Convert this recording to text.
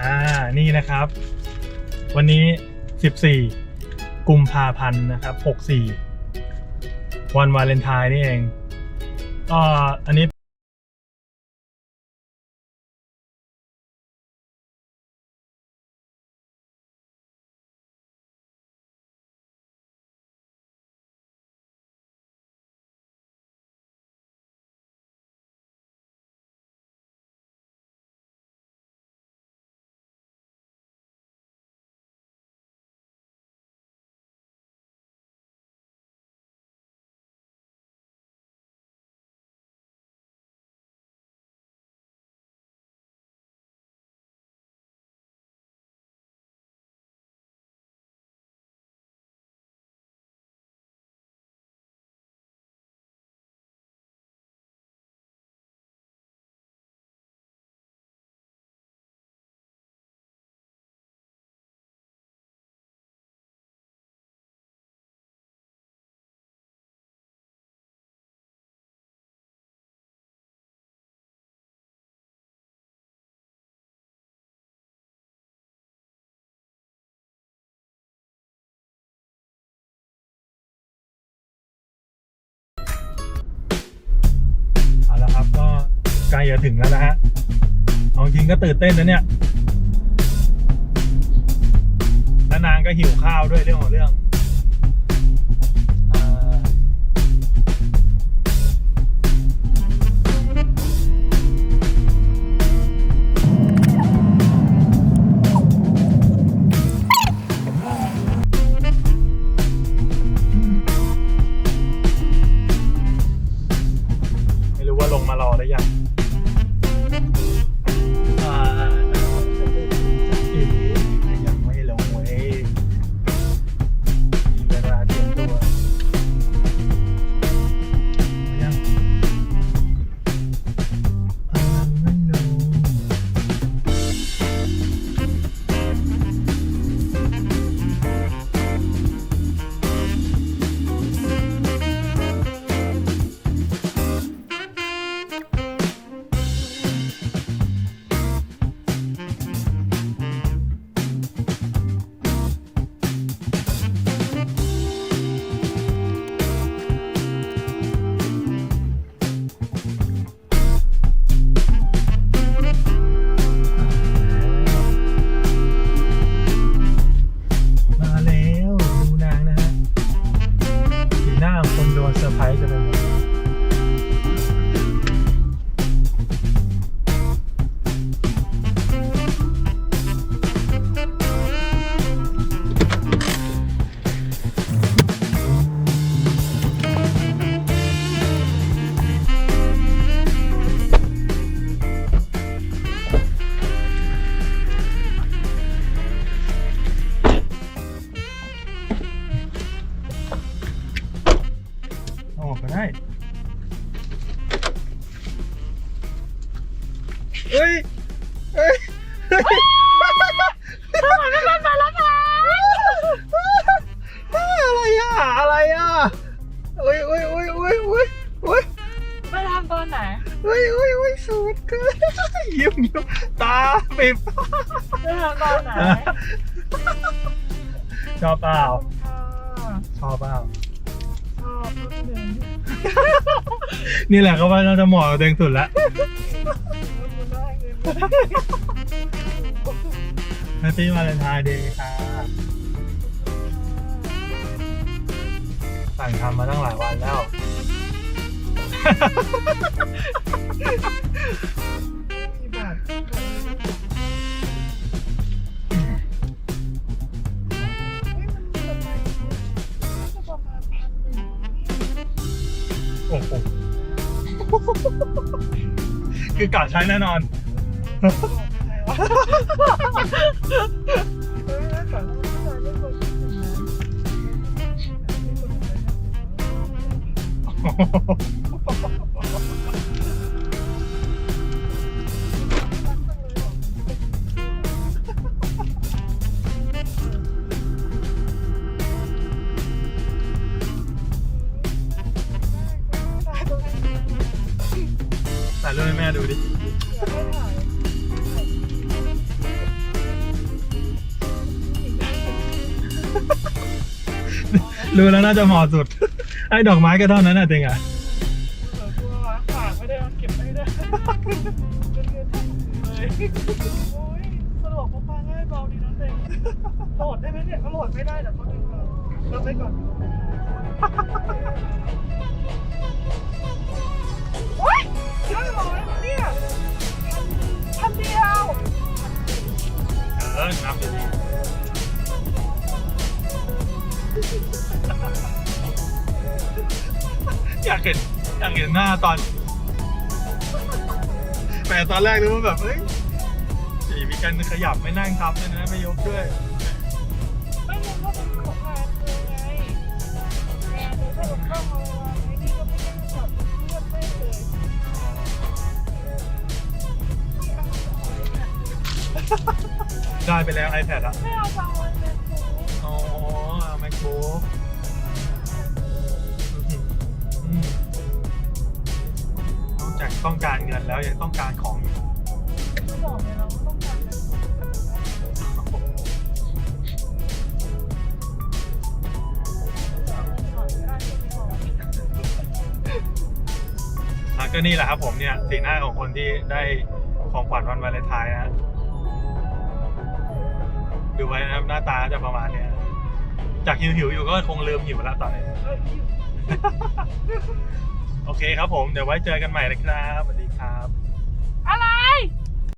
อ่านี่นะครับ วันนี้ 14 กุมภาพันธ์นะครับ 64 วันวาเลนไทน์นี่เองก็อันนี้ ใกล้จะถึงแล้วนะฮะเอาจริงก็ตื่นเต้นนะเนี่ยแล้วนางก็หิวข้าวด้วยเรื่องของเรื่อง ออกก็ได้เฮ้ยเฮ้ยทำไมไม่เป็นมาแล้วคะอะไรอะ อะไรอะเฮ้ยเฮ้ยเฮ้ยเฮ้ยเฮ้ยเฮ้ยไปทำตอนไหนเฮ้ยเฮ้ยเฮ้ยสูดเกินยิ้มยิ้มตาปิบไปทำตอนไหนชอบเปล่าชอบเปล่า บรถเดินนี่แหละก็ว่าเราจะเหมาะกับตัวเองสุดละได้เงินแฮปปี้วาเลนไทน์เดย์ค่ะสั่งทำมาตั้งหลายวันแล้ว คือกะใช้แน่นอนเดูดิรู้แล้วน่าจะเหมาะสุด ไอ้ดอกไม้ก็เท่านั้นน่ะเต็งอะล้างปากไม่ได้มันเก็บไม่ได้เป็นเงินทั้งเลยโอ้ยสะดวกพกพาง่ายเบาดีนะเต็งโหลดได้ไหมเนี่ยเขโหลดไม่ได้แต่คนหนึ่งเราเราไปก่อนโอ๊ยเดี๋ไม่ ห็นหน้าตอนแต่ตอนแรกนึกว่าแบบเฮ้ยมีการขยับไม่นั่งทับเลยนะไม่ยกด้วยไม่รู้ว่าเป็นของงานเธอไงงานเธอถ้าเราเข้ามาไอ้นี่ก็ไม่ได้จับเลือดไม่เลยที่เอาไปได้ไปแล้ว iPad อะไม่เอาไปเอาไปเลยครูอ๋อ MacBook ต้องการเงินแล้วยังต้องการของอีกไม่บอกเลยเราต้องการเป็นอะก็นี่แหละครับผมเนี่ยสีหน้าของคนที่ได้ของขวัญวันวาเลนไทน์นะ ดูไว้นะครับหน้าตาจะประมาณเนี้ยจากหิวหิวๆอยู่ก็คงลืมหิวแล้วตอนนี้ เอ้ย โอเคครับผม เดี๋ยวไว้เจอกันใหม่นะครับสวัสดีครับ อะไร